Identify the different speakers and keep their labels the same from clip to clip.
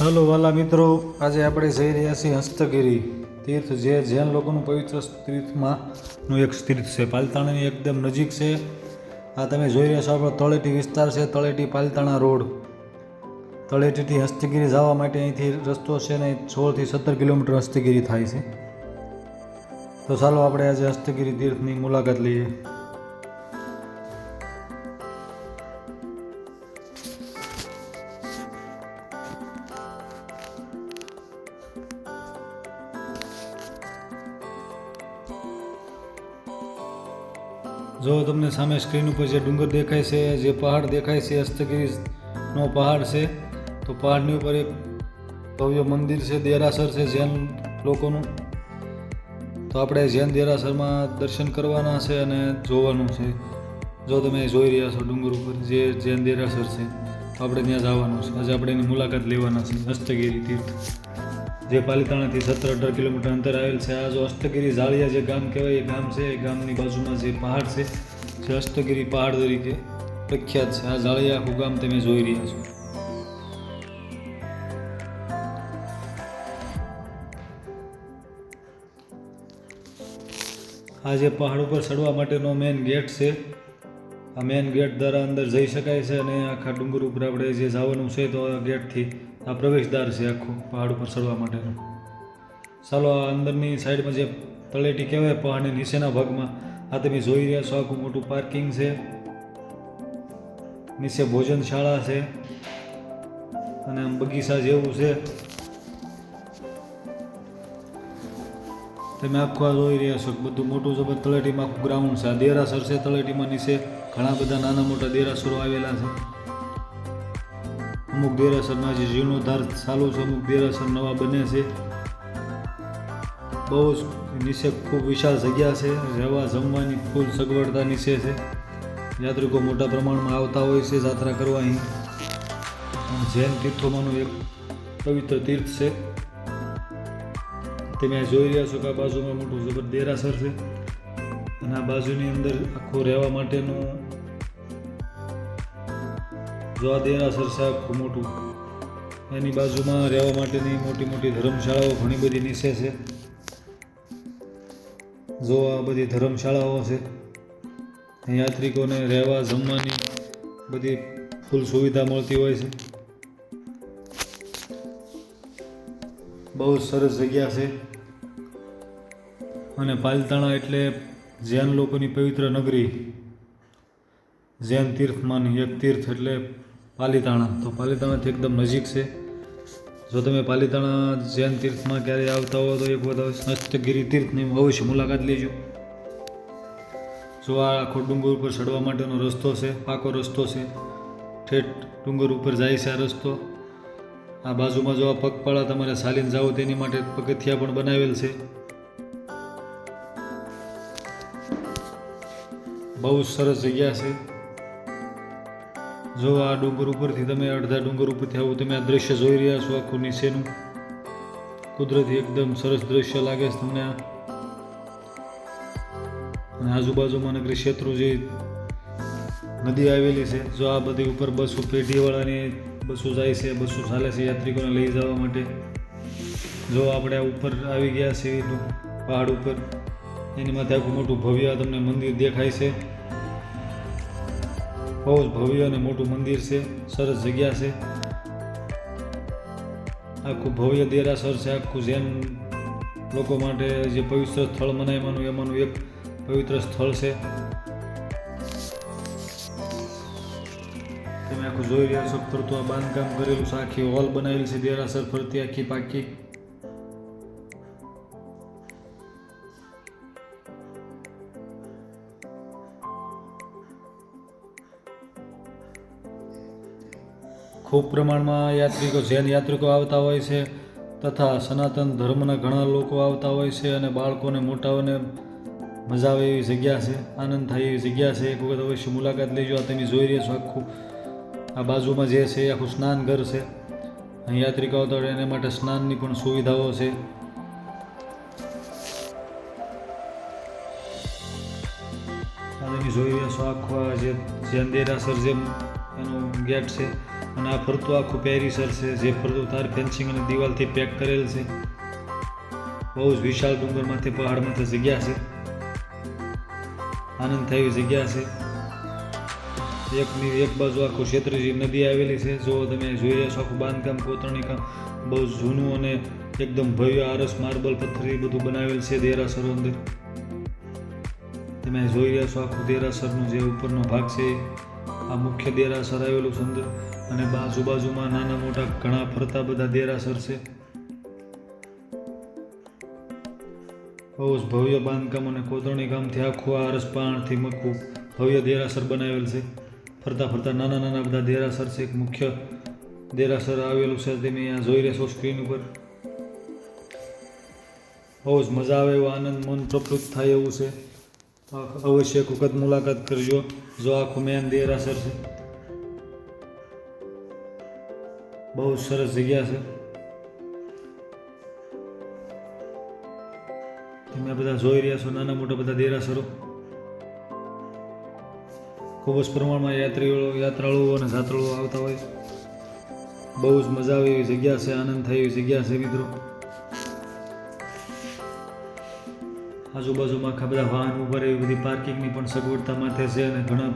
Speaker 1: હાલો વાલા મિત્રો, આજે આપણે જઈ રહ્યા છીએ હસ્તગીરી તીર્થ, જે જૈન લોકોનું પવિત્ર તીર્થમાંનું એક તીર્થ છે. પાલતાણાની એકદમ નજીક છે. આ તમે જોઈ રહ્યા છો, આપણો તળેટી વિસ્તાર છે, તળેટી પાલતાણા રોડ. તળેટીથી હસ્તગીરી જવા માટે અહીંથી રસ્તો છે ને સોળથી સત્તર કિલોમીટર હસ્તગીરી થાય છે. તો ચાલો આપણે આજે હસ્તગીરી તીર્થની મુલાકાત લઈએ. જો તમને સામે સ્ક્રીન ઉપર જે ડુંગર દેખાય છે, જે પહાડ દેખાય છે હસ્તગીરીનો પહાડ છે, તો પહાડની ઉપર એક ભવ્ય મંદિર છે, દેરાસર છે, જૈન લોકોનું. તો આપણે જૈન દેરાસરમાં દર્શન કરવાના છે અને જોવાનું છે. જો તમે જોઈ રહ્યા છો ડુંગર ઉપર જે જૈન દેરાસર છે, તો આપણે ત્યાં જવાનું છે. આજે આપણે એની મુલાકાત લેવાના છે હસ્તગીરી તીર્થ. જે પાલિતાણાથી સત્તર અઢાર કિલોમીટર અંતર આવેલ છે. આ જો અષ્ટગીરી ઝાળિયા જે ગામ કહેવાય, એ ગામ છે. એ ગામની બાજુમાં જે પહાડ છે, જે અષ્ટગીરી પહાડ તરીકે પ્રખ્યાત છે. આ ઝાળિયા આખું ગામ તમે જોઈ રહ્યા છો. આ જે પહાડ ઉપર ચડવા માટેનો મેઇન ગેટ છે. આ મેઇન ગેટ દ્વારા અંદર જઈ શકાય છે અને આખા ડુંગર ઉપર આપણે જે જવાનું છે તો ગેટથી આ પ્રવેશદ્વાર છે આખું, પહાડ ઉપર ચડવા માટેનું. ચાલો આ અંદરની સાઈડમાં જે તળેટી કહેવાય, પહાડની નીચેના ભાગમાં, આ તમે જોઈ રહ્યા છો, આખું મોટું પાર્કિંગ છે. નીચે ભોજનશાળા છે. અને આમ બગીચા જેવું છે. તમે આખું આ જોઈ રહ્યા છો બધું મોટું જબર તળેટીમાં આખું ગ્રાઉન્ડ છે. આ દેરાસર છે તળેટીમાં નીચે ઘણા બધા નાના મોટા દેરાસરો આવેલા છે. અમુક દેરાસરના જે જીર્ણોદ્ધાર ચાલુ છે, અમુક દેરાસર નવા બને છે. બહુ જ નીચે ખૂબ વિશાળ જગ્યા છે, રહેવા, જમવાની ફૂલ સગવડતા નીચે છે. યાત્રિકો મોટા પ્રમાણમાં આવતા હોય છે, જાત્રા કરવા અહીં. જૈન તીર્થોમાંનું એક પવિત્ર તીર્થ છે. તમે જોઈ રહ્યા છો કે આ બાજુમાં મોટું જબર દેરાસર છે. અને આ બાજુની અંદર આખું રહેવા માટેનું જો આ દેરાસર સાહેબ, ખૂબ મોટું. એની બાજુમાં રહેવા માટેની મોટી મોટી ધર્મશાળાઓ ઘણી બધી નીચે છે. જો આ બધી ધર્મશાળાઓ છે. યાત્રિકોને રહેવા, જમવાની બધી ફૂલ સુવિધા મળતી હોય છે. બહુ સરસ જગ્યા છે. અને પાલતાણા એટલે જૈન લોકોની પવિત્ર નગરી. જૈન તીર્થમાંની એક તીર્થ એટલે પાલીતાણા. તો પાલીતાણાથી એકદમ નજીક છે. જો તમે પાલીતાણા જૈન તીર્થમાં ક્યારેય આવતા હો તો એક વખત હસ્તગીરી તીર્થની અવશ્ય મુલાકાત લેજો. જો આ આખો ડુંગર ઉપર ચડવા માટેનો રસ્તો છે, પાકો રસ્તો છે, ઠેઠ ડુંગર ઉપર જાય છે આ રસ્તો. આ બાજુમાં જો આ પગપાળા તમારે સાલીને જાઓ તેની માટે પગથિયા પણ બનાવેલ છે. બહુ સરસ જગ્યા છે. જો આ ડુંગર ઉપરથી તમે અડધા ડુંગર ઉપરથી આવું તમે આ દ્રશ્ય જોઈ રહ્યા છો, આખું નીચેનું. કુદરતી એકદમ સરસ દ્રશ્ય લાગે છે તમને આ. અને આજુબાજુમાં નગરી ક્ષેત્રો જે નદી આવેલી છે, જો આ બધી ઉપર બસો પેઢીવાળાની બસો જાય છે, બસો ચાલે છે યાત્રિકોને લઈ જવા માટે. જો આપણે આ ઉપર આવી ગયા છીએ પહાડ ઉપર, એની માથે આખું મોટું ભવ્ય તમને મંદિર દેખાય છે. બહુ જ ભવ્ય અને મોટું મંદિર છે, સરસ જગ્યા છે. આખું ભવ્ય દેરાસર છે, આખું જૈન લોકો માટે જે પવિત્ર સ્થળ મનાયમાંનું એમાંનું એક પવિત્ર સ્થળ છે. તમે આખું જોઈ રહ્યા છો, ફરતું આ બાંધકામ કરેલું છે, આખી હોલ બનાવેલી છે, દેરાસર ફરતી આખી પાકી. ખૂબ પ્રમાણમાં યાત્રિકો, જૈન યાત્રિકો આવતા હોય છે તથા સનાતન ધર્મના ઘણા લોકો આવતા હોય છે અને બાળકોને, મોટાઓને મજા આવે એવી જગ્યા છે, આનંદ થાય એવી જગ્યા છે. એક વખત અવશ્ય મુલાકાત લેજો, આ તમે જોઈ રહ્યા છો આખું, આ બાજુમાં જે છે આખું સ્નાન ઘર છે. અહીં યાત્રિકો આવતા હોય એના માટે સ્નાનની પણ સુવિધાઓ છે. તમે જોઈ રહ્યા છો આખું જે જૈન દેરાસર જેમ એનું ગેટ છે. અને આ ફરતું આખું પેરિસર છે જે ફરતું તાર ફેન્સિંગ અને દિવાલથી પેક કરેલ છે. બહુ જ વિશાળ ડુંગરમાંથી પહાડમાંથી જગ્યા છે. આનંદ થાય જગ્યા છે. એકની એક બાજુ આખું ક્ષેત્રજી નદી આવેલી છે. જો તમે, જોઈ રહ્યા છો આખું બાંધકામ કોતરણી કામ. બહુ જૂનું અને એકદમ ભવ્ય આરસ માર્બલ પથ્થર એ બધું બનાવેલ છે દેરાસરો અંદર. તમે જોઈ રહ્યા છો આખું દેરાસરનું જે ઉપરનો ભાગ છે, આ મુખ્ય દેરાસર આવેલું છે અંદર. અને બાજુ બાજુમાં નાના મોટા ઘણા ફરતા બધા દેરાસર છે. બહુ જ ભવ્ય બાંધકામ અને કોતરણી કામથી આખું આ રસપાણથી મખું ભવ્ય દેરાસર બનાવેલ છે. ફરતા ફરતા નાના નાના બધા દેરાસર છે. એક મુખ્ય દેરાસર આવેલું છે તમે અહીંયા જોઈ રહેશો સ્ક્રીન ઉપર. બહુ જ મજા આવે એવો આનંદ, મન પ્રફુલ્લિત થાય એવું છે. અવશ્ય એક વખત મુલાકાત કરજો. જો આખું મેન દેરાસર છે. બહુ સરસ જગ્યા છે. તમે બધા જોઈ રહ્યા છો નાના મોટા બધા દેરાસરો. ખૂબ જ પ્રમાણમાં યાત્રીઓ, યાત્રાળુઓ અને જાત્રાળુઓ આવતા હોય. બહુ જ મજા આવે એવી જગ્યા છે, આનંદ થાય એવી જગ્યા છે મિત્રો. આજુબાજુમાં આખા બધા વાહન ઊભા રહે એવી બધી પાર્કિંગની પણ સગવડતા માથે છે અને ઘણા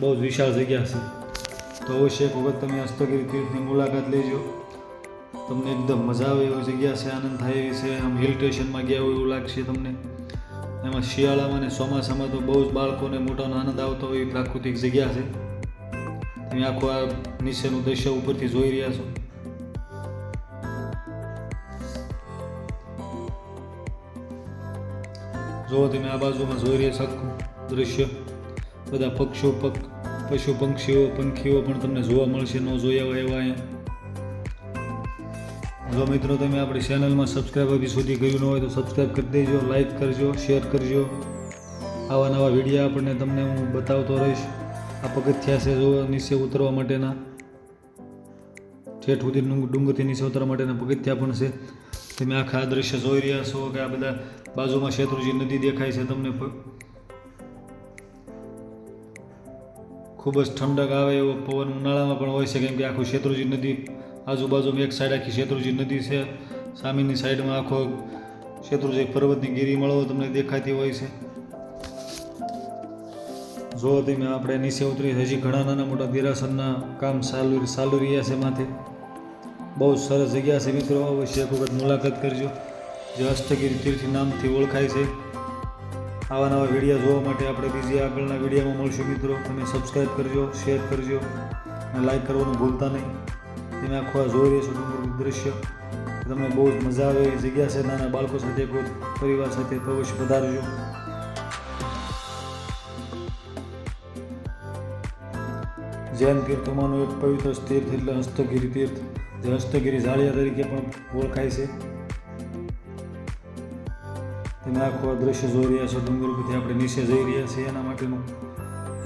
Speaker 1: બહુ જ વિશાળ જગ્યા છે. તો અવશ્ય એક વખત તમે હસ્તગીરી તીર્થની મુલાકાત લેજો. તમને એકદમ મજા આવે એવી જગ્યા છે, આનંદ થાય એવી છે. આમ હિલ સ્ટેશનમાં ગયા હોય એવું લાગશે તમને. એમાં શિયાળામાં અને ચોમાસામાં તો બહુ જ બાળકોને મોટાનો આનંદ આવતો હોય એવી પ્રાકૃતિક જગ્યા છે. તમે આખું આ નીચેનું દ્રશ્ય ઉપરથી જોઈ રહ્યા છો. જો તમે આ બાજુમાં જોઈ રહ્યા છો દ્રશ્ય. બધા પક્ષીઓ પક પશુ પંક્ષીઓ પંખીઓ પણ તમને જોવા મળશે, ન જોયા હોય એવા અહીંયા. જો મિત્રો તમે આપણી ચેનલમાં સબસ્ક્રાઈબ હજી સુધી કર્યું ન હોય તો સબસ્ક્રાઈબ કરી દેજો લાઈક કરજો શેર કરજો. આવા નવા વીડિયો આપણને તમને હું બતાવતો રહીશ. આ પગથિયા છે જો નીચે ઉતરવા માટેના. ઠેઠ સુધી ડુંગ- ડુંગરથી નીચે ઉતરવા માટેના પગથિયા પણ છે. તમે આખા દ્રશ્ય જોઈ રહ્યા છો કે આ બધા બાજુમાં શેત્રુજી નદી દેખાય છે તમને ખૂબ જ ઠંડક આવે એવો પવન ઉનાળામાં પણ હોય છે, કેમ કે આખું શેત્રુજી નદી આજુબાજુમાં એક સાઈડ આખી શેત્રુજી નદી છે. સામેની સાઈડમાં આખો શેત્રુજી પર્વતની ગિરિમાળાઓ તમને દેખાતી હોય છે. જો તમે આપણે નીચે ઉતરી હજી ઘણા નાના મોટા દેરાસરના કામ ચાલુ ચાલુ રહ્યા છે માથે. બહુ સરસ જગ્યા છે મિત્રો, અવશ્ય એક વખત મુલાકાત કરજો. જે હસ્તગીરી તીર્થ નામથી ઓળખાય છે. આવા નવા વીડિયો જોવા માટે આપણે બીજી આગળના વિડીયોમાં મળશું મિત્રો. તમે સબસ્ક્રાઈબ કરજો શેર કરજો અને લાઈક કરવાનું ભૂલતા નહીં. તમે આખું આ જોઈ રહ્યા છો દૃશ્ય તમને બહુ જ મજા આવે એ જગ્યા છે. નાના બાળકો સાથે પરિવાર સાથે પ્રવેશ પધારજો. જૈન તીર્થોમાંનું એક પવિત્ર તીર્થ એટલે હસ્તગીરી તીર્થ. જે હસ્તગીરી જાળિયા તરીકે પણ ઓળખાય છે. તમે આખો દ્રશ્ય જોઈ રહ્યા છો ડુંગર ઉપરથી આપણે નીચે જઈ રહ્યા છીએ, એના માટેનું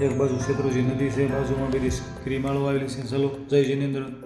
Speaker 1: એક બાજુ શેત્રુજી નદી છે, બાજુમાં બધી ક્રીમાળો આવેલી છે. ચલો, જય જિનેન્દ્ર.